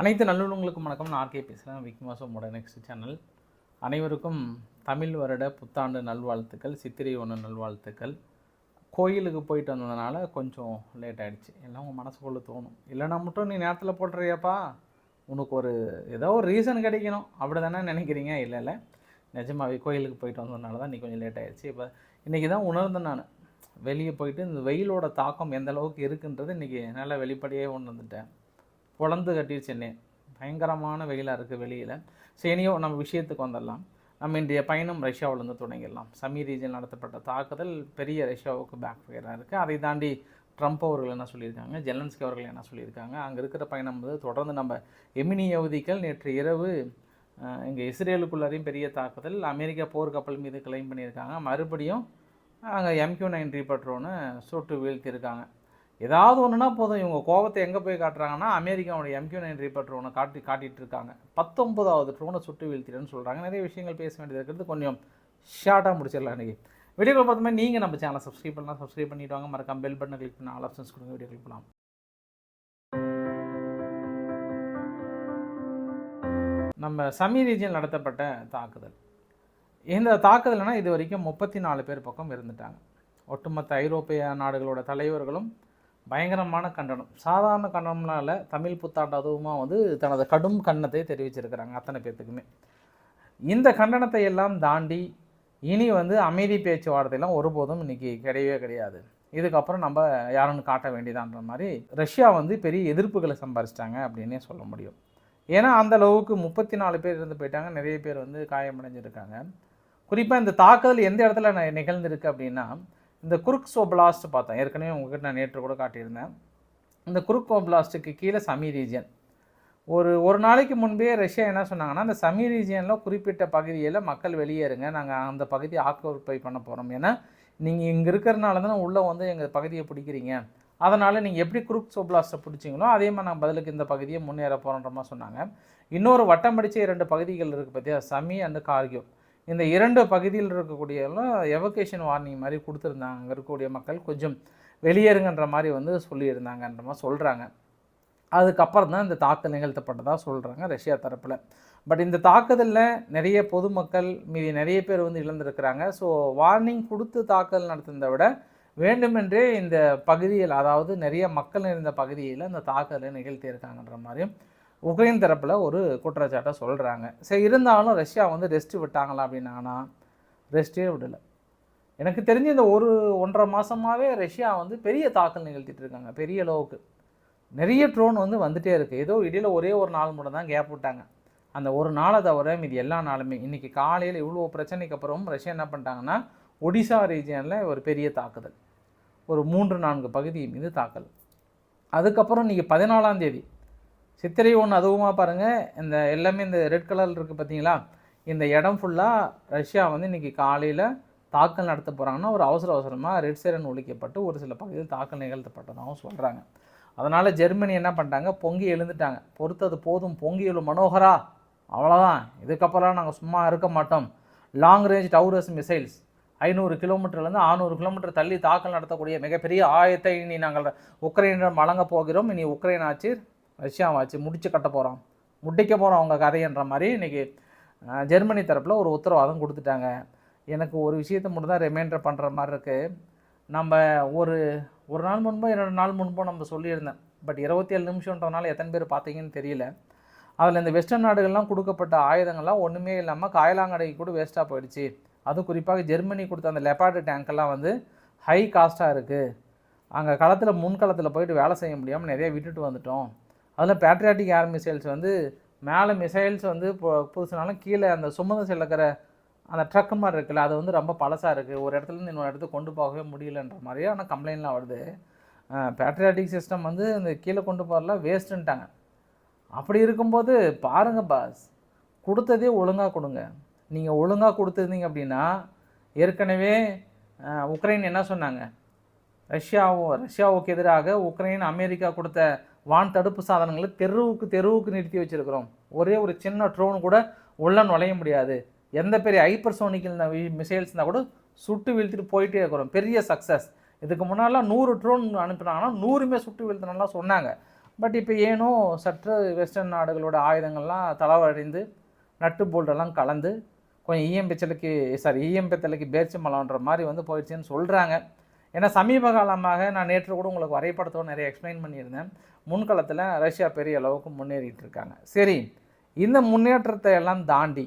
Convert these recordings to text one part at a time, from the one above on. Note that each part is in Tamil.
அனைத்து நல்லுணங்களுக்கும் வணக்கம். நான் ஆர்கே பேசுகிறேன் விக் மோட நெக்ஸ்ட் சேனல் அனைவருக்கும் தமிழ் வருட புத்தாண்டு நல்வாழ்த்துக்கள் சித்திரை ஒன்று நல்வாழ்த்துக்கள். கோயிலுக்கு போயிட்டு வந்ததுனால கொஞ்சம் லேட் ஆகிடுச்சு எல்லாம் உங்கள் மனசுக்குள்ளே தோணும். இல்லைனா மட்டும் நீ நேரத்தில் போட்டுறியாப்பா? உனக்கு ஒரு ஏதோ ஒரு ரீசன் கிடைக்கணும். அப்படி தானே நினைக்கிறீங்க? இல்லை இல்லை. நிஜமாவே கோயிலுக்கு போயிட்டு வந்ததுனால தான் நீ கொஞ்சம் லேட் ஆகிடுச்சு இப்போ இன்றைக்கி தான் உணர்ந்தேன் நான். வெளியே போயிட்டு இந்த வெயிலோட தாக்கம் எந்த அளவுக்கு இருக்குன்றது இன்றைக்கி நல்லா வெளிப்படையே உணர்ந்துட்டேன். பொழந்து கட்டிடுச்சு சென்னை. பயங்கரமான வெயிலாக இருக்குது வெளியில். சரியோ நம்ம விஷயத்துக்கு வந்துடலாம். நம்ம இன்றைய பயணம் ரஷ்யாவிலேருந்து தொடங்கிடலாம். சமி ரீஜன் நடத்தப்பட்ட தாக்குதல் பெரிய ரஷ்யாவுக்கு பேக் ஃபயராக இருக்குது அதை தாண்டி ட்ரம்ப் அவர்கள் என்ன சொல்லியிருக்காங்க? ஜெலன்ஸ்கி அவர்கள் என்ன சொல்லியிருக்காங்க? அங்கே இருக்கிற பயணம் வந்து தொடர்ந்து நம்ம எமினி அவதிகள் நேற்று இரவு இங்கே இஸ்ரேலுக்குள்ளாரையும் பெரிய தாக்குதல் அமெரிக்கா போர்க்கப்பல் மீது கிளைம் பண்ணியிருக்காங்க. மறுபடியும் அங்கே எம்கியூ நைன் ரீபட்ரோன்னு சுட்டு வீழ்த்தியிருக்காங்க. ஏதாவது ஒன்றுனா போதும். இவங்க கோபத்தை எங்கே போய் காட்டுறாங்கன்னா அமெரிக்காவுடைய எம்கியூ நைன் ரீப்பர் ட்ரோனை காட்டி காட்டிகிட்டு இருக்காங்க பத்தொன்பதாவது ட்ரோனை சுட்டு வீழ்த்திடுன்னு சொல்கிறாங்க நிறைய விஷயங்கள் பேச வேண்டியது இருக்கிறது. கொஞ்சம் ஷார்ட்டாக முடிச்சிடலாம் இன்றைக்கி வீடியோக்கள் பார்த்தோமே நீங்கள் நம்ம சேனலை சப்ஸ்கிரைப் பண்ணலாம். சப்ஸ்கிரைப் பண்ணிவிடுவாங்க மறக்காம பெல் பட்டனை கிளிக் பண்ண ஆல் ஆப்ஷன்ஸ் கொடுங்க. வீடியோ கிளிக் பண்ணலாம் நம்ம சமி ரீஜியன் நடத்தப்பட்ட தாக்குதல். இந்த தாக்குதல்னா இது வரைக்கும் முப்பத்தி நாலு பேர் பக்கம் இருந்துட்டாங்க. ஒட்டுமொத்த ஐரோப்பிய நாடுகளோட தலைவர்களும் பயங்கரமான கண்டனம். சாதாரண கண்டனம்னால தமிழ் புத்தாண்டு அதுவுமா வந்து தனது கடும் கண்டனத்தை தெரிவிச்சிருக்கிறாங்க அத்தனை பேர்த்துக்குமே இந்த கண்டனத்தை எல்லாம் தாண்டி இனி வந்து அமைதி பேச்சுவார்த்தையெல்லாம் ஒருபோதும் இன்றைக்கி கிடையவே கிடையாது. இதுக்கப்புறம் நம்ம யாருன்னு காட்ட வேண்டியதான்ற மாதிரி ரஷ்யா வந்து பெரிய எதிர்ப்புகளை சம்பாரிச்சிட்டாங்க அப்படின்னே சொல்ல முடியும். ஏன்னா அந்த அளவுக்கு முப்பத்தி நாலு பேர் இருந்து போயிட்டாங்க. நிறைய பேர் வந்து காயமடைஞ்சிருக்காங்க. குறிப்பாக இந்த தாக்குதல் எந்த இடத்துல ந- நிகழ்ந்திருக்கு அப்படின்னா இந்த குருக் சோப்லாஸ்ட் பார்த்தேன். ஏற்கனவே உங்ககிட்ட நான் நேற்று கூட காட்டியிருந்தேன். இந்த குருக் ஓப்லாஸ்ட்டுக்கு கீழே சமி ரீஜியன். ஒரு ஒரு நாளைக்கு முன்பே ரஷ்யா என்ன சொன்னாங்கன்னா அந்த சமி ரீஜியனில் குறிப்பிட்ட பகுதியில் மக்கள் வெளியேறுங்க. நாங்கள் அந்த பகுதியை ஆக்கிரமிப்பை பண்ண போகிறோம் ஏன்னா நீங்கள் இங்கே இருக்கிறனால தானே உள்ளே வந்து எங்கள் பகுதியை பிடிக்கிறீங்க. அதனால் நீங்கள் எப்படி குருக் சோப்லாஸ்ட்டை பிடிச்சிங்களோ அதே மாதிரி நாங்கள் பதிலுக்கு இந்த பகுதியை முன்னேற போகிறோன்ற மாதிரி சொன்னாங்க. இன்னொரு வட்டம் அடித்த இரண்டு பகுதிகள் இருக்குது பார்த்தியா சமி அண்டு கார்கியோ இந்த இரண்டு பகுதியில் இருக்கக்கூடிய எல்லாம் எவகேஷன் வார்னிங் மாதிரி கொடுத்துருந்தாங்க. அங்கே இருக்கக்கூடிய மக்கள் கொஞ்சம் வெளியேறுங்கன்ற மாதிரி வந்து சொல்லியிருந்தாங்கன்ற மாதிரி சொல்கிறாங்க அதுக்கப்புறம் தான் இந்த தாக்குதல் நிகழ்த்தப்பட்டதாக சொல்கிறாங்க ரஷ்யா தரப்பில். பட் இந்த தாக்குதலில் நிறைய பொதுமக்கள் மீதி நிறைய பேர் வந்து இழந்திருக்கிறாங்க. ஸோ வார்னிங் கொடுத்து தாக்குதல் நடத்துனதை விட வேண்டுமென்றே இந்த பகுதியில் அதாவது நிறைய மக்கள் இருந்த பகுதியில் இந்த தாக்குதலை நிகழ்த்தியிருக்காங்கன்ற மாதிரியும் உக்ரைன் தரப்பில் ஒரு குற்றச்சாட்டை சொல்கிறாங்க சரி இருந்தாலும் ரஷ்யா வந்து ரெஸ்ட் விட்டாங்களா அப்படின்னாங்கன்னா ரெஸ்ட்டே விடலை. எனக்கு தெரிஞ்ச இந்த ஒரு ஒன்றரை மாதமாகவே ரஷ்யா வந்து பெரிய தாக்கல் நிகழ்த்திட்டு இருக்காங்க பெரிய அளவுக்கு. நிறைய ட்ரோன் வந்து வந்துட்டே இருக்குது ஏதோ இடையில ஒரே ஒரு நாள் மட்டும் தான் கேப் விட்டாங்க. அந்த ஒரு நாளை தவிர மீதி எல்லா நாளுமே. இன்றைக்கி காலையில் இவ்வளோ பிரச்சனைக்கு அப்புறம் ரஷ்யா என்ன பண்ணிட்டாங்கன்னா ஒடிசா ரீஜியனில் ஒரு பெரிய தாக்குதல். ஒரு மூன்று நான்கு பகுதி மீது தாக்கல் அதுக்கப்புறம் இன்றைக்கி பதினாலாம் தேதி சித்திரை ஒன்று அதுவுமா பாருங்கள் இந்த எல்லாமே இந்த ரெட் கலரில் இருக்குது பார்த்தீங்களா இந்த இடம் ஃபுல்லாக ரஷ்யா வந்து இன்றைக்கி காலையில் தாக்கல் நடத்த போகிறாங்கன்னா ஒரு அவசர அவசரமாக ரெட் சேரன் ஒழிக்கப்பட்டு ஒரு சில பகுதியில் தாக்கல் நிகழ்த்தப்பட்டதாகவும் சொல்கிறாங்க அதனால் ஜெர்மனி என்ன பண்ணிட்டாங்க? பொங்கி எழுந்துட்டாங்க. பொறுத்தது போதும். பொங்கி எழு மனோகரா. அவ்வளோதான் இதுக்கப்புறம் நாங்கள் சும்மா இருக்க மாட்டோம். லாங் ரேஞ்ச் டவுரஸ் மிசைல்ஸ் ஐநூறு கிலோமீட்டர்லேருந்து ஆறுநூறு கிலோமீட்டர் தள்ளி தாக்கல் நடத்தக்கூடிய மிகப்பெரிய ஆயத்தை இனி நாங்கள் உக்ரைனிடம் வழங்க போகிறோம். இனி உக்ரைன் ஆட்சி ரஷ்யாவாச்சு முடிச்சு கட்ட போகிறோம் முடிக்க போகிறோம் அவங்க கதைன்ற மாதிரி இன்றைக்கி ஜெர்மனி தரப்பில் ஒரு உத்தரவாதம் கொடுத்துட்டாங்க. எனக்கு ஒரு விஷயத்தை மட்டும் தான் ரிமைண்டர் பண்ணுற மாதிரி இருக்குது நம்ம ஒரு ஒரு நாள் முன்போ இரண்டு நாள் முன்போ நம்ம சொல்லியிருந்தேன். பட் இருபத்தி ஏழு நிமிஷம்ன்றதுனால எத்தனை பேர் பார்த்தீங்கன்னு தெரியல. அதில் இந்த வெஸ்டர்ன் நாடுகள்லாம் கொடுக்கப்பட்ட ஆயுதங்கள்லாம் ஒன்றுமே இல்லாமல் காயலாங்கடைக்கு கூட வேஸ்ட்டாக போயிடுச்சு. அதுவும் குறிப்பாக ஜெர்மனி கொடுத்த அந்த லெப்பார்டு டேங்க்கெல்லாம் வந்து ஹை காஸ்ட்டாக இருக்குது அங்கே களத்தில் முன்களத்தில் போயிட்டு வேலை செய்ய முடியாமல் நிறைய விட்டுட்டு வந்துட்டோம். அதில் பேட்ரியாட்டிக் ஏர் மிசைல்ஸ் வந்து மேலே மிசைல்ஸ் வந்து இப்போ புதுசுனாலும் கீழே அந்த சுமந்து செல்லக்கிற அந்த ட்ரக் மாதிரி இருக்குல்ல அது வந்து ரொம்ப பழசாக இருக்குது ஒரு இடத்துலேருந்து இன்னொரு இடத்துக்கு கொண்டு போகவே முடியலன்ற மாதிரியான கம்ப்ளைண்ட்லாம் வருது. பேட்ரியாட்டிக் சிஸ்டம் வந்து இந்த கீழே கொண்டு போகிறலாம் வேஸ்ட்டுன்ட்டாங்க அப்படி இருக்கும்போது பாருங்கள் பாஸ் கொடுத்ததே ஒழுங்காக கொடுங்க. நீங்கள் ஒழுங்காக கொடுத்துருந்தீங்க அப்படின்னா ஏற்கனவே உக்ரைன் என்ன சொன்னாங்க? ரஷ்யாவும் ரஷ்யாவுக்கு எதிராக உக்ரைன் அமெரிக்கா கொடுத்த வான் தடுப்பு சாதனங்களை தெருவுக்கு தெருவுக்கு நிறுத்தி வச்சிருக்கிறோம். ஒரே ஒரு சின்ன ட்ரோன் கூட உள்ள நுழைய முடியாது. எந்த பெரிய ஹைப்பர்சோனிக்கல் மிசைல்ஸ்னால் கூட சுட்டு வீழ்த்திட்டு போயிட்டே இருக்கிறோம். பெரிய சக்ஸஸ் இதுக்கு முன்னாலாம் நூறு ட்ரோன் அனுப்புனாங்கன்னா நூறுமே சுட்டு வீழ்த்தினலாம் சொன்னாங்க. பட் இப்போ ஏனோ சற்று வெஸ்டர்ன் நாடுகளோட ஆயுதங்கள்லாம் தளவடைந்து நட்டு போல்டெல்லாம் கலந்து கொஞ்சம் ஈயம் பிச்சலுக்கு சாரி இஎம்பித்தலுக்கு பேர்ச்சி மலம்ன்ற மாதிரி வந்து போயிடுச்சுன்னு சொல்கிறாங்க ஏன்னா சமீப காலமாக நான் நேற்று கூட உங்களுக்கு வரைபடத்தோடு நிறைய எக்ஸ்பிளைன் பண்ணியிருந்தேன். முன்களத்தில் ரஷ்யா பெரிய அளவுக்கு முன்னேறிட்டு இருக்காங்க சரி இந்த முன்னேற்றத்தை எல்லாம் தாண்டி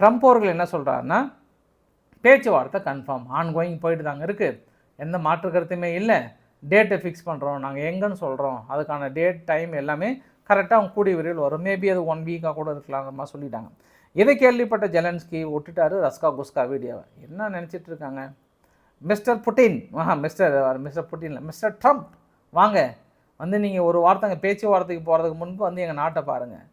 ட்ரம்ப் அவர்கள் என்ன சொல்கிறாருன்னா பேச்சுவார்த்தை கன்ஃபார்ம் ஆன்கோயிங் போயிட்டு தாங்க இருக்குது எந்த மாற்று கருத்துமே இல்லை. டேட்டை ஃபிக்ஸ் பண்ணுறோம் நாங்கள் எங்கன்னு சொல்கிறோம் அதுக்கான டேட் டைம் எல்லாமே கரெக்டாக அவங்க கூடிய விரைவில் வரும். மேபி அது ஒன் வீக்காக கூட இருக்கலாங்கிற மாதிரி சொல்லிட்டாங்க. இதை கேள்விப்பட்ட ஜெலன்ஸ்கி விட்டுட்டாரு ரஸ்கா குஸ்கா வீடியோவை. என்ன நினச்சிட்டு இருக்காங்க? மிஸ்டர் புட்டின் ஆஹா மிஸ்டர் மிஸ்டர் புட்டின் இல்லை மிஸ்டர் ட்ரம்ப். வாங்க வந்து நீங்கள் ஒரு வார்த்தைங்க பேச்சுவார்த்தைக்கு போகிறதுக்கு முன்பு வந்து எங்கள் நாட்டை பாருங்கள்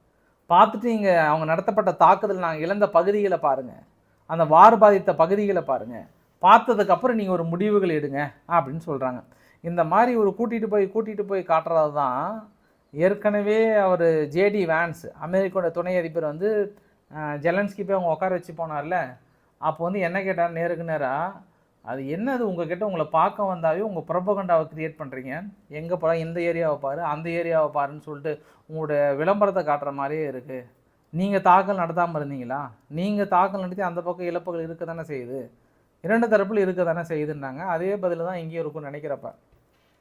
பார்த்துட்டு இங்கே அவங்க நடத்தப்பட்ட தாக்குதல் நாங்கள் இழந்த பகுதிகளை பாருங்கள் அந்த வார் பாதித்த பகுதிகளை பாருங்கள் பார்த்ததுக்கப்புறம் நீங்கள் ஒரு முடிவுகள் எடுங்க அப்படின்னு சொல்கிறாங்க இந்த மாதிரி ஒரு கூட்டிகிட்டு போய் கூட்டிகிட்டு போய் காட்டுறது தான் ஏற்கனவே அவர் ஜேடி வேன்ஸ் அமெரிக்கோட துணை அதிபர் வந்து ஜெலன்ஸ்கி போய் அவங்க உட்கார வச்சு போனார்ல. அப்போ வந்து என்ன கேட்டார்? நேருக்கு நேராக அது என்னது? உங்ககிட்ட உங்களை பார்க்க வந்தாவே உங்கள் ப்ரொபகண்டாவை க்ரியேட் பண்ணுறீங்க எங்கே போகிற இந்த ஏரியாவை பாரு அந்த ஏரியாவை பாருன்னு சொல்லிட்டு உங்களுடைய விளம்பரத்தை காட்டுற மாதிரியே இருக்குது நீங்கள் தாக்கல் நடத்தாமல் இருந்தீங்களா? நீங்கள் தாக்கல் நடத்தி அந்த பக்கம் இழப்புகள் இருக்க தானே செய்யுது. இரண்டு தரப்பில் இருக்க தானே செய்யுதுன்னாங்க. அதே பதில் தான் இங்கேயும் இருக்கும்னு நினைக்கிறப்ப.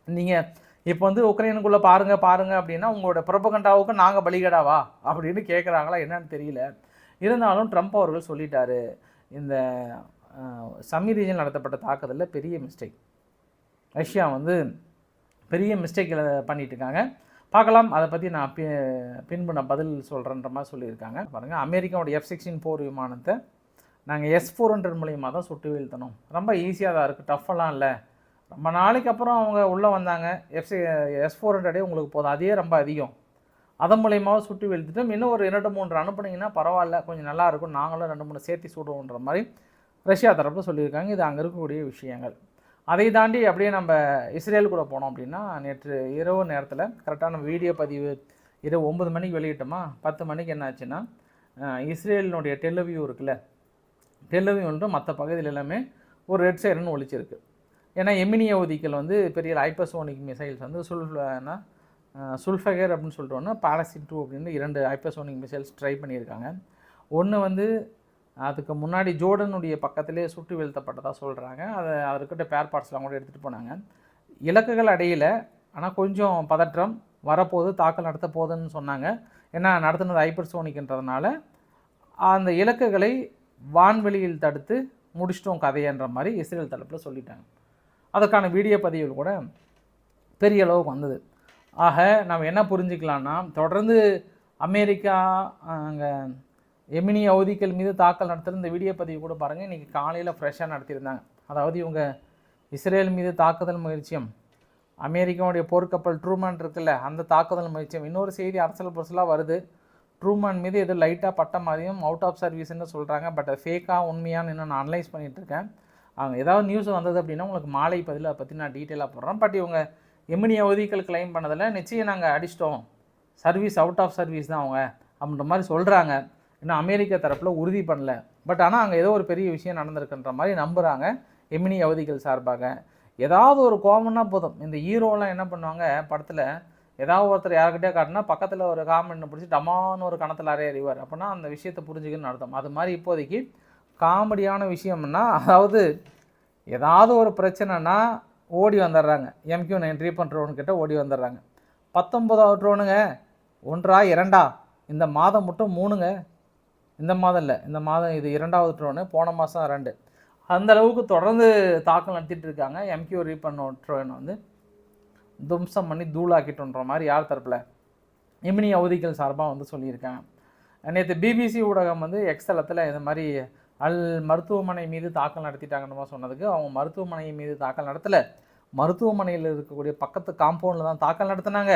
நீங்கள் இப்போ வந்து உக்ரைனுக்குள்ளே பாருங்கள் பாருங்கள் அப்படின்னா உங்களோட ப்ரொபகண்டாவுக்கு நாங்கள் பலிகடாவா? அப்படின்னு கேட்குறாங்களா என்னன்னு தெரியல. இருந்தாலும் ட்ரம்ப் அவர்கள் சொல்லிட்டாரு. இந்த சமி ரீஜன் நடத்தப்பட்ட தாக்குதலில் பெரிய மிஸ்டேக் ரஷ்யா வந்து பெரிய மிஸ்டேக்கில் பண்ணிட்டு இருக்காங்க பார்க்கலாம். அதை பற்றி நான் பி பின்பு நான் பதில் சொல்கிறேன்ற மாதிரி சொல்லியிருக்காங்க. பாருங்கள் அமெரிக்காவோட எஃப் சிக்ஸ்டீன் போர் விமானத்தை நாங்கள் எஸ் ஃபோர் ஹண்ட்ரட் மூலியமாக தான் சுட்டு வீழ்த்தணும். ரொம்ப ஈஸியாக தான் இருக்குது டஃப்பெல்லாம் இல்லை. ரொம்ப நாளைக்கு அப்புறம் அவங்க உள்ளே வந்தாங்க. எஃப் சி எஸ் ஃபோர் ஹண்ட்ரடே உங்களுக்கு போதும். அதே ரொம்ப அதிகம். அதன் மூலியமாக சுட்டு வீழ்த்திட்டோம். இன்னும் ஒரு இரண்டு மூன்று அனுப்புனீங்கன்னா பரவாயில்ல. கொஞ்சம் நல்லாயிருக்கும் நாங்களும் ரெண்டு மூணு சேர்த்து சுடுவோன்ற மாதிரி ரஷ்யா தரப்பு சொல்லியிருக்காங்க இது அங்கே இருக்கக்கூடிய விஷயங்கள். அதை தாண்டி அப்படியே நம்ம இஸ்ரேல் கூட போனோம் அப்படின்னா நேற்று இரவு நேரத்தில் கரெக்டாக நம்ம வீடியோ பதிவு இரவு ஒம்பது மணிக்கு வெளியிட்டோமா? பத்து மணிக்கு என்ன ஆச்சுன்னா இஸ்ரேலினுடைய டெல்லவியூ இருக்குல்ல டெல்லவியூ வந்து மற்ற பகுதியில் எல்லாமே ஒரு ரெட் சைடுன்னு ஒழிச்சிருக்கு ஏன்னா எமினி அவதிகள் வந்து பெரிய ஹைப்பர்சோனிக் மிசைல்ஸ் வந்து சுல்ஃபனா சுல்ஃபகர் அப்படின்னு சொல்லிட்டோன்னா பாலசின் டூ அப்படின்னு இரண்டு ஹைப்பர்சோனிக் மிசைல்ஸ் ட்ரை பண்ணியிருக்காங்க. ஒன்று வந்து அதுக்கு முன்னாடி ஜோர்டனுடைய பக்கத்திலே சுட்டு வீழ்த்தப்பட்டதாக சொல்கிறாங்க அதை அவர்கிட்ட பேர் பார்ட்ஸ்லாம் கூட எடுத்துகிட்டு போனாங்க. இலக்குகள் அடையில. ஆனால் கொஞ்சம் பதற்றம் வரப்போகுது தாக்கல் நடத்த போகுதுன்னு சொன்னாங்க. ஏன்னா நடத்துனது ஹைப்பர்சோனிக்ன்றதுனால அந்த இலக்குகளை வான்வெளியில் தடுத்து முடிச்சிட்டோம் கதையன்ற மாதிரி இஸ்ரேல் தரப்பில் சொல்லிட்டாங்க. அதற்கான வீடியோ பதிவுகள் கூட பெரிய அளவுக்கு வந்தது. ஆக நம்ம என்ன புரிஞ்சுக்கலாம்னா தொடர்ந்து அமெரிக்கா அங்கே எமினி அவதிகள் மீது தாக்கல் நடத்துகிற இந்த வீடியோ பதிவு கூட பாருங்கள் இன்றைக்கி காலையில் ஃப்ரெஷ்ஷாக நடத்தியிருந்தாங்க. அதாவது இவங்க இஸ்ரேல் மீது தாக்குதல் முயற்சியும் அமெரிக்காவுடைய போர்க்கப்பல் ட்ரூமேன் இருக்குல்ல அந்த தாக்குதல் முயற்சியும் இன்னொரு செய்தி அரசல் புரசலாக வருது. ட்ரூமேன் மீது எதுவும் லைட்டாக பட்ட மாதிரியும் அவுட் ஆஃப் சர்வீஸ்ன்னு சொல்கிறாங்க பட் அது ஃபேக்காக உண்மையான்னு இன்னும் நான் அனலைஸ் பண்ணிகிட்ருக்கேன் இருக்கேன். அவங்க ஏதாவது நியூஸ் வந்தது அப்படின்னா உங்களுக்கு மாலை பதில் அதை பற்றி நான் டீட்டெயிலாக போடுறேன். பட் இவங்க எமினி அவதிகள் கிளைம் பண்ணதில் நிச்சயம் நாங்கள் அடிச்சிட்டோம். சர்வீஸ் அவுட் ஆஃப் சர்வீஸ் தான் அவங்க அப்படின்ற மாதிரி சொல்கிறாங்க இன்னும் அமெரிக்க தரப்பில் உறுதி பண்ணல. பட் ஆனால் அங்கே ஏதோ ஒரு பெரிய விஷயம் நடந்திருக்குன்ற மாதிரி நம்புகிறாங்க எமினி அவதிகள் சார்பாக. ஏதாவது ஒரு கோமன்னா போதும். இந்த ஹீரோலாம் என்ன பண்ணுவாங்க? படத்தில் ஏதாவது ஒருத்தர் யார்கிட்டயே காட்டினா பக்கத்தில் ஒரு காமெண்ட் பிடிச்சி டமான்னு ஒரு கணத்தில் அறைய அறிவார் அப்படின்னா அந்த விஷயத்தை புரிஞ்சுக்கணும்னு அர்த்தம். அது மாதிரி இப்போதைக்கு காமெடியான விஷயம்னா அதாவது ஏதாவது ஒரு பிரச்சனைனா ஓடி வந்துடுறாங்க எம்கியூ நைன் ரீபன் ட்ரோன் கிட்ட ஓடி வந்துடுறாங்க பத்தொன்பதாவது ட்ரோனுங்க ஒன்றா இரண்டா? இந்த மாதம் மட்டும் மூணுங்க. இந்த மாதம் இல்லை. இந்த மாதம் இது இரண்டாவது ட்ரோனு போன மாதம் ரெண்டு. அந்த அளவுக்கு தொடர்ந்து தாக்கல் நடத்திட்டு இருக்காங்க. எம்கியூ ரீபன் ட்ரோன் வந்து தும்சம் பண்ணி தூளாக்கிட்டோன்ற மாதிரி யார் தரப்பில்? இமினி அவதிகள் சார்பாக வந்து சொல்லியிருக்காங்க. நேற்று பிபிசி ஊடகம் வந்து எக்ஸலத்தில் இந்த மாதிரி அல் மருத்துவமனை மீது தாக்கல் நடத்திட்டாங்கன்னு சொன்னதுக்கு. அவங்க மருத்துவமனை மீது தாக்கல் நடத்தலை. மருத்துவமனையில் இருக்கக்கூடிய பக்கத்து காம்பவுண்டில் தான் தாக்கல் நடத்தினாங்க.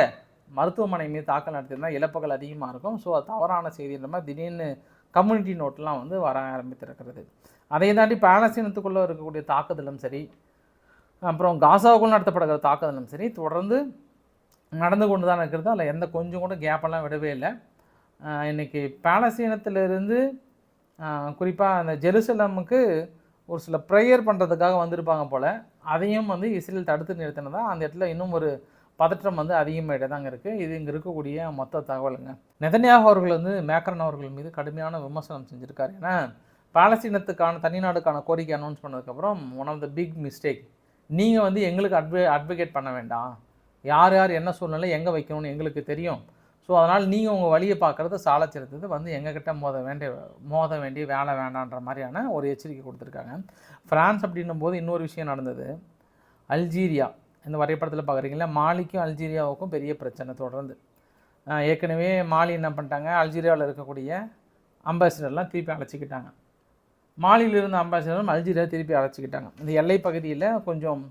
மருத்துவமனை மீது தாக்கல் நடத்தியிருந்தால் இழப்புகள் அதிகமாக இருக்கும். ஸோ அது தவறான செய்தின்ற மாதிரி திடீர்னு கம்யூனிட்டி நோட்லாம் வந்து வர ஆரம்பித்திருக்கிறது. அதை தாண்டி பாலஸ்தீனத்துக்குள்ளே இருக்கக்கூடிய தாக்குதலும் சரி அப்புறம் காசாவுக்குள் நடத்தப்படுகிற தாக்குதலும் சரி தொடர்ந்து நடந்து கொண்டு தான் இருக்கிறது. அதில் எந்த கொஞ்சம் கூட கேப்பெல்லாம் விடவே இல்லை. இன்றைக்கி இன்னைக்கு பாலஸ்தீனத்திலிருந்து குறிப்பாக அந்த ஜெருசலமுக்கு ஒரு சில ப்ரேயர் பண்ணுறதுக்காக வந்திருப்பாங்க போல் அதையும் வந்து இஸ்ரேல் தடுத்து நிறுத்தினதா அந்த இடத்துல இன்னும் ஒரு பதற்றம் வந்து அதிகமாகிட்டே தாங்க இருக்குது இது இங்கே இருக்கக்கூடிய மொத்த தகவலுங்க. நெதன்யாக அவர்கள் வந்து மேக்ரன் அவர்கள் மீது கடுமையான விமர்சனம் செஞ்சுருக்காரு. ஏன்னா பாலஸ்தீனத்துக்கான தனிநாடுக்கான கோரிக்கை அனௌன்ஸ் பண்ணதுக்கப்புறம் one of the big mistake நீங்கள் வந்து எங்களுக்கு அட்வ அட்வொகேட் பண்ண வேண்டாம். யார் யார் என்ன சூழ்நிலை எங்கே வைக்கணும்னு எங்களுக்கு தெரியும். ஸோ அதனால் நீங்கள் உங்கள் வழியை பார்க்குறது சாலச்சிறந்தது வந்து எங்ககிட்ட மோத வேண்டிய மோத வேண்டிய வேலை வேண்டான்ற மாதிரியான ஒரு எச்சரிக்கை கொடுத்துருக்காங்க. ஃப்ரான்ஸ் அப்படின்னும் போது இன்னொரு விஷயம் நடந்தது. அல்ஜீரியா. இந்த வரைபடத்தில் பார்க்குறீங்களா மாலிக்கும் அல்ஜீரியாவுக்கும் பெரிய பிரச்சனை தொடர்ந்து. ஏற்கனவே மாலி என்ன பண்ணிட்டாங்க அல்ஜீரியாவில் இருக்கக்கூடிய அம்பாசிடர்லாம் திருப்பி அழைச்சிக்கிட்டாங்க. மாலியில் இருந்த அம்பாசிடரும் அல்ஜீரியா திருப்பி அழைச்சிக்கிட்டாங்க. இந்த எல்லை பகுதியில் கொஞ்சம்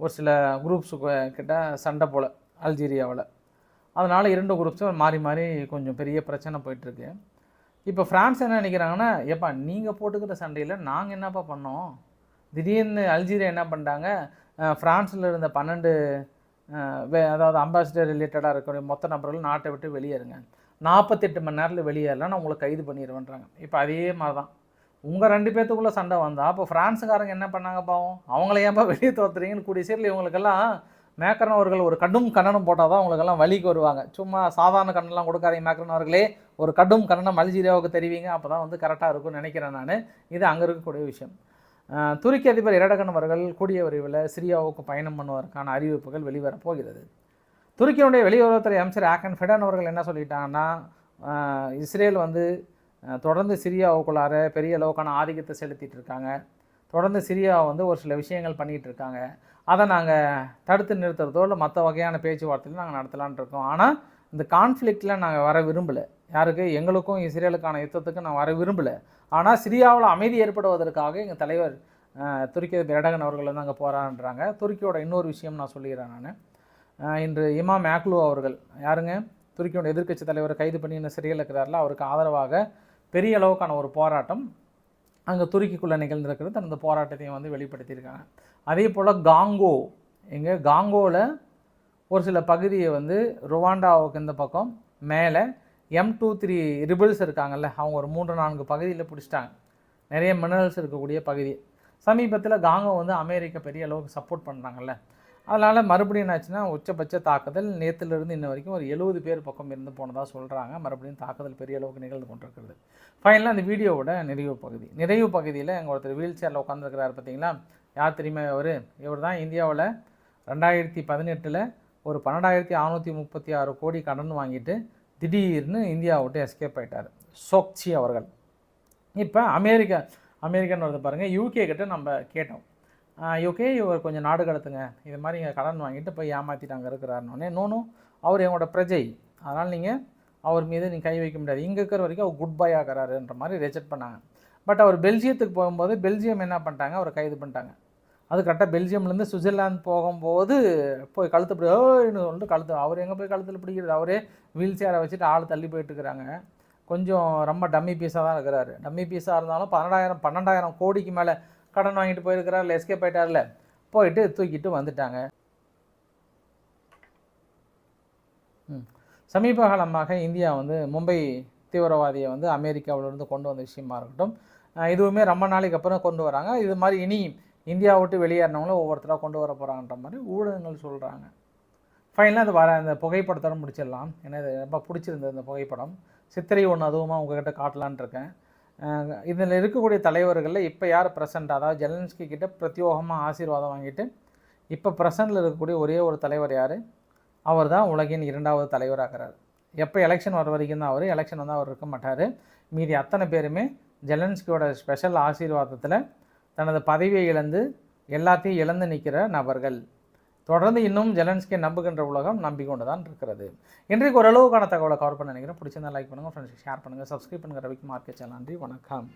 ஒரு சில குரூப்ஸு கிட்ட சண்டை போல் அல்ஜீரியாவில். அதனால் இரண்டு குரூப்ஸும் மாறி மாறி கொஞ்சம் பெரிய பிரச்சனை போயிட்டுருக்கு. இப்போ ஃப்ரான்ஸ் என்ன நினைக்கிறாங்கன்னா ஏப்பா நீங்கள் போட்டுக்கிற சண்டையில் நாங்கள் என்னப்பா பண்ணோம்? திடீர்னு அல்ஜீரியா என்ன பண்ணிட்டாங்க? ஃப்ரான்ஸில் இருந்த பன்னெண்டு வே- அதாவது அம்பாசிடர் ரிலேட்டடாக இருக்கக்கூடிய மொத்த நபர்கள் நாட்டை விட்டு வெளியேறுங்க. நாற்பத்தெட்டு மணி நேரத்தில் வெளியேறலாம் நான் உங்களை கைது பண்ணிடுவேன்றாங்க இப்போ அதே மாதிரி தான் உங்கள் ரெண்டு பேர்த்துக்குள்ளே சண்டை வந்தால் அப்போ ஃப்ரான்ஸுக்காரங்க என்ன பண்ணாங்க பாவம்? அவங்கள ஏன்ப்பா வெளியே தோத்துறீங்கன்னு கூடிய சீரில் இவங்களுக்கெல்லாம் மேக்கரன் அவர்கள் ஒரு கடும் கண்டனம் போட்டால் தான் அவங்களுக்கெல்லாம் வழிக்கு வருவாங்க. சும்மா சாதாரண கண்டனம் கொடுக்காதீங்க மேக்கரன் அவர்களே. ஒரு கடும் கண்டனம் அல்ஜீரியாவுக்கு தெரிவிங்க. அப்போ தான் வந்து கரெக்டாக இருக்கும்னு நினைக்கிறேன் நான். இது அங்கே இருக்கக்கூடிய விஷயம். துருக்கி அதிபர் இரடகன் அவர்கள் கூடிய விரைவில் சிரியாவுக்கு பயணம் பண்ணுவதற்கான அறிவிப்புகள் வெளிவரப் போகிறது. துருக்கியினுடைய வெளியுறவுத்துறை அமைச்சர் ஆக்கன் ஃபெடன் அவர்கள் என்ன சொல்லிட்டாங்கன்னா இஸ்ரேல் வந்து தொடர்ந்து சிரியாவுக்குள்ளார பெரிய அளவுக்கான ஆதிக்கத்தை செலுத்திட்டு இருக்காங்க. தொடர்ந்து சிரியா வந்து ஒரு சில விஷயங்கள் பண்ணிகிட்டு இருக்காங்க. அதை நாங்கள் தடுத்து நிறுத்துறதோ இல்லை மற்ற வகையான பேச்சுவார்த்தையில் நாங்கள் நடத்தலான் இருக்கோம். ஆனால் இந்த கான்ஃப்ளிக்டில் நாங்கள் வர விரும்பலை. யாருக்கு? எங்களுக்கும் இஸ்ரேலுக்கான யுத்தத்துக்கு நான் வர விரும்பலை. ஆனால் சிரியாவில் அமைதி ஏற்படுவதற்காக எங்கள் தலைவர் துருக்கி பெரடகன் அவர்கள் வந்து அங்கே போகிறான்றாங்க துருக்கியோட இன்னொரு விஷயம் நான் சொல்லிடுறேன் நான். இன்று இமாம் மேக்லு அவர்கள் யாருங்க? துருக்கியோட எதிர்க்கட்சி தலைவரை கைது பண்ணி இன்னும் சிறையில் இருக்கிறார்ல அவருக்கு ஆதரவாக பெரிய அளவுக்கான ஒரு போராட்டம் அங்கே துருக்கிக்குள்ளே நிகழ்ந்திருக்கிறது. அந்த போராட்டத்தையும் வந்து வெளிப்படுத்தியிருக்காங்க. அதே போல் காங்கோ எங்கள் காங்கோவில் ஒரு சில பகுதியை வந்து ருவாண்டாவுக்கு இந்த பக்கம் மேலே எம் டூ த்ரீ ரிபிள்ஸ் இருக்காங்கல்ல அவங்க ஒரு மூன்று நான்கு பகுதியில் பிடிச்சிட்டாங்க. நிறைய மினரல்ஸ் இருக்கக்கூடிய பகுதி. சமீபத்தில் காங்கோ வந்து அமெரிக்கா பெரிய அளவுக்கு சப்போர்ட் பண்ணுறாங்கல்ல அதனால் மறுபடியும் என்னாச்சுன்னா உச்சபட்ச தாக்குதல் நேற்றுலேருந்து இன்ன வரைக்கும் ஒரு எழுபது பேர் பக்கம் இருந்து போனதாக சொல்கிறாங்க மறுபடியும் தாக்குதல் பெரிய அளவுக்கு நிகழ்ந்து கொண்டிருக்கிறது. ஃபைனலாக அந்த வீடியோவோட நிறைவு பகுதி. நிறைவு பகுதியில் எங்கள் ஒருத்தர் வீல் சேரில் உட்காந்துருக்கிறார் பார்த்தீங்களா யார் தெரியுமா அவர் இவர்? தான் இந்தியாவில் ரெண்டாயிரத்தி பதினெட்டில் ஒரு பன்னெண்டாயிரத்தி அறநூற்றி முப்பத்தி ஆறு கோடி கடன் வாங்கிட்டு திடீர்னு இந்தியாவை விட்டு எஸ்கேப் ஆயிட்டார். சோக்சி அவர்கள். இப்போ அமெரிக்கா அமெரிக்கன் வருது பாருங்கள் யூகே கிட்ட நம்ம கேட்டோம். யூகே இவர் கொஞ்சம் நாடு கடத்துங்க. இது மாதிரி இங்கே கடன் வாங்கிட்டு போய் ஏமாற்றிட்டு அங்கே இருக்கிறாருனோடனே நோனும் அவர் எங்களோட பிரஜை. அதனால் நீங்கள் அவர் மீது நீங்கள் கை வைக்க முடியாது. இங்கே இருக்கிற வரைக்கும் அவர் குட் பை ஆகிறாருன்ற மாதிரி ரெஜெக்ட் பண்ணாங்க. பட் அவர் பெல்ஜியத்துக்கு போகும்போது பெல்ஜியம் என்ன பண்ணிட்டாங்க? அவரை கைது பண்ணிட்டாங்க. அது கரெக்டாக பெல்ஜியம்லேருந்து சுவிட்சர்லாந்து போகும்போது போய் கழுத்து பிடி சொல்லிட்டு கழுத்து அவர் எங்கே போய் கழுத்தில் பிடிக்கிறது? அவரே வீல் சேரை வச்சுட்டு ஆள் தள்ளி போயிட்டுருக்கிறாங்க கொஞ்சம் ரொம்ப டம்மி பீஸாக தான் இருக்கிறாரு. டம்மி பீஸாக இருந்தாலும் பன்னெண்டாயிரம் பன்னெண்டாயிரம் கோடிக்கு மேலே கடன் வாங்கிட்டு போயிருக்கிறார்ல எஸ்கேப் ஆயிட்டார்ல. போயிட்டு தூக்கிட்டு வந்துட்டாங்க. சமீப காலமாக இந்தியா வந்து மும்பை தீவிரவாதியை வந்து அமெரிக்காவிலிருந்து கொண்டு வந்த விஷயமா இருக்கட்டும். இதுவுமே ரொம்ப நாளைக்கு அப்புறம் கொண்டு வராங்க. இது மாதிரி இனி இந்தியா விட்டு வெளியேறினவங்களும் ஒவ்வொருத்தராக கொண்டு வர போகிறாங்கன்ற மாதிரி ஊடகங்கள் சொல்கிறாங்க ஃபைனலாக அது வர அந்த புகைப்படத்தோட முடிச்சிடலாம். ஏன்னா இது ரொம்ப பிடிச்சிருந்தது இந்த புகைப்படம். சித்திரை ஒன்று அதுவுமா உங்ககிட்ட காட்டலான்னு இருக்கேன். இதில் இருக்கக்கூடிய தலைவர்களில் இப்போ யார் ப்ரெசண்ட் அதாவது ஜெலன்ஸ்கி கிட்ட பிரத்யோகமாக ஆசீர்வாதம் வாங்கிட்டு இப்போ ப்ரெசண்டில் இருக்கக்கூடிய ஒரே ஒரு தலைவர் யார்? அவர் தான் உலகின் இரண்டாவது தலைவராகிறார் எப்போ எலெக்ஷன் வர வரைக்கும் தான் அவர் எலெக்ஷன் வந்து அவர் இருக்க மாட்டார். மீதி அத்தனை பேருமே ஜெலன்ஸ்கியோட ஸ்பெஷல் ஆசீர்வாதத்தில் தனது பதவியை இழந்து எல்லாத்தையும் இழந்து நிற்கிற நபர்கள். தொடர்ந்து இன்னும் ஜெலன்ஸ்கியை நம்புகின்ற உலகம் நம்பிக்கொண்டு தான் இருக்கிறது. இன்றைக்கு ஓரளவுக்கான தகவலை கவர் பண்ண நினைக்கிறேன். பிடிச்சிருந்தா லைக் பண்ணுங்கள் ஃப்ரெண்ட்ஸ் ஷேர் பண்ணுங்கள் சப்ஸ்கிரைப் பண்ணுங்கள் ரவிக்கு மார்க்கெட் சேனல் நன்றி வணக்கம்.